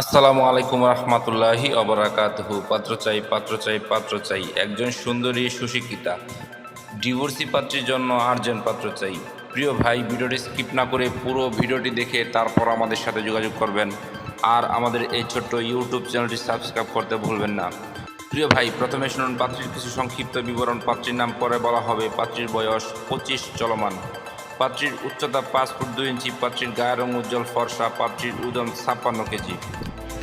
আসসালামু আলাইকুম রহমতুল্লাহি অবরাকাতহু পাত্র চাই পাত্র চাই পাত্র চাই। একজন সুন্দরী, সুশিক্ষিতা। ডিভোর্সি পাত্রীর জন্য আর্জেন্ট পাত্র চাই। প্রিয় ভাই, ভিডিওটি স্কিপ না করে পুরো ভিডিওটি দেখে তারপর আমাদের সাথে যোগাযোগ করবেন। আর আমাদের এই ছোট্ট ইউটিউব চ্যানেলটি সাবস্ক্রাইব করতে ভুলবেন না। প্রিয় ভাই, প্রথমে শুনুন পাত্রীর কিছু সংক্ষিপ্ত বিবরণ। পাত্রীর নাম পরে বলা হবে। পাত্রীর বয়স পঁচিশ চলমান। পাত্রীর উচ্চতা পাঁচ ফুট দুই ইঞ্চি, পাত্রীর গায়ের রং উজ্জ্বল, ফর্সা, পাত্রীর ওজন ছাপ্পান্ন কেজি।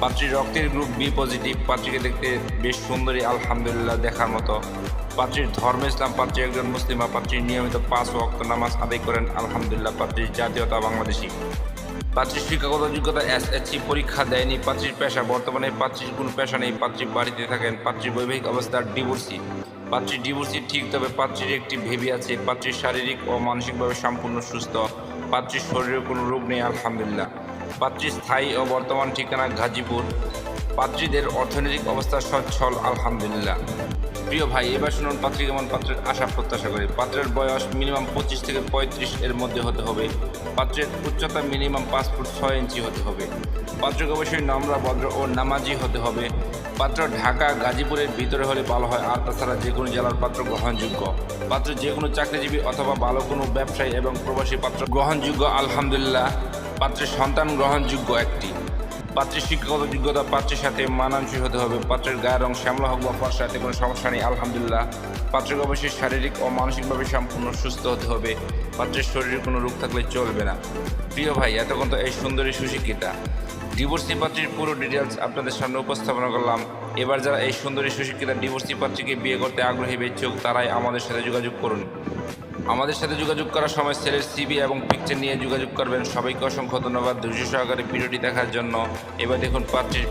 পাত্রীর রক্তের গ্রুপ বি পজিটিভ, পাত্রীকে দেখতে বেশ সুন্দরী, আলহামদুলিল্লাহ দেখার মতো। পাত্রীর ধর্ম ইসলাম, পাত্রী একজন মুসলিমা পাত্রীর নিয়মিত পাঁচ ওয়াক্ত নামাজ আদায় করেন, আলহামদুলিল্লাহ পাত্রীর জাতীয়তা বাংলাদেশি। পাত্রীর শিক্ষাগত যোগ্যতা এসএসসি পরীক্ষা দেয়নি, পাত্রীর পেশা বর্তমানে পাত্রীর কোনো পেশা নেই, পাত্রী বাড়িতে থাকেন, পাত্রীর বৈবাহিক অবস্থার ডিভোর্সি। পাত্রীর ডিভোর্সি ঠিক, তবে পাত্রীর একটি ভেবি আছে। পাত্রীর শারীরিক ও মানসিকভাবে সম্পূর্ণ সুস্থ। পাত্রীর শরীরে কোনো রোগ নেই, আলহামদুলিল্লাহ। পাত্রীর স্থায়ী ও বর্তমান ঠিকানা গাজীপুর। পাত্রীদের অর্থনৈতিক অবস্থা সচ্ছল, আলহামদুলিল্লাহ। প্রিয় ভাই, এবার শুনুন পাত্রী কেমন, পাত্রের আশা, প্রত্যাশা করে। পাত্রের বয়স মিনিমাম পঁচিশ থেকে পঁয়ত্রিশ এর মধ্যে হতে হবে। পাত্রের উচ্চতা মিনিমাম পাঁচ ফুট ছয় ইঞ্চি হতে হবে। পাত্রকে অবশ্যই নম্রা, ভদ্র ও নামাজি হতে হবে। পাত্র ঢাকা, গাজীপুরের ভিতরে হলে ভালো হয়, আর তাছাড়া যে কোনো জেলার পাত্র গ্রহণযোগ্য। পাত্র যে কোনো চাকরিজীবী অথবা ভালো কোনো ব্যবসায়ী এবং প্রবাসী পাত্র গ্রহণযোগ্য, আলহামদুলিল্লাহ। পাত্রের সন্তান গ্রহণযোগ্য একটি। পাত্রের শিক্ষাগত যোগ্যতা পাত্রের সাথে মানানসই হতে হবে। পাত্রের গায়ের রং শ্যামলা হোক বা ফর্সা, এতে কোনো সমস্যা নেই, আলহামদুলিল্লাহ। পাত্রকে অবশ্যই শারীরিক ও মানসিকভাবে সম্পূর্ণ সুস্থ হতে হবে। পাত্রের শরীরে কোনো রোগ থাকলে চলবে না। প্রিয় ভাই, এতক্ষণ তো এই সুন্দরী সুশিক্ষিতা। ডিভোর্সি পাত্রীর পুরো ডিটেলস আপনাদের সামনে উপস্থাপনা করলাম। এবার যারা এই সুন্দরী সুশিক্ষিতা ডিভোর্সি পাত্রীকে বিয়ে করতে আগ্রহী ইচ্ছুক তারাই আমাদের সাথে যোগাযোগ করুন। আমাদের সাথে যোগাযোগ করার সময় সেলের সিবি এবং পিকচার নিয়ে যোগাযোগ করবেন। সবাইকে অসংখ্য ধন্যবাদ। ধৈর্য সহকারে ভিডিওটি দেখার জন্য। এবার দেখুন পাত্রীর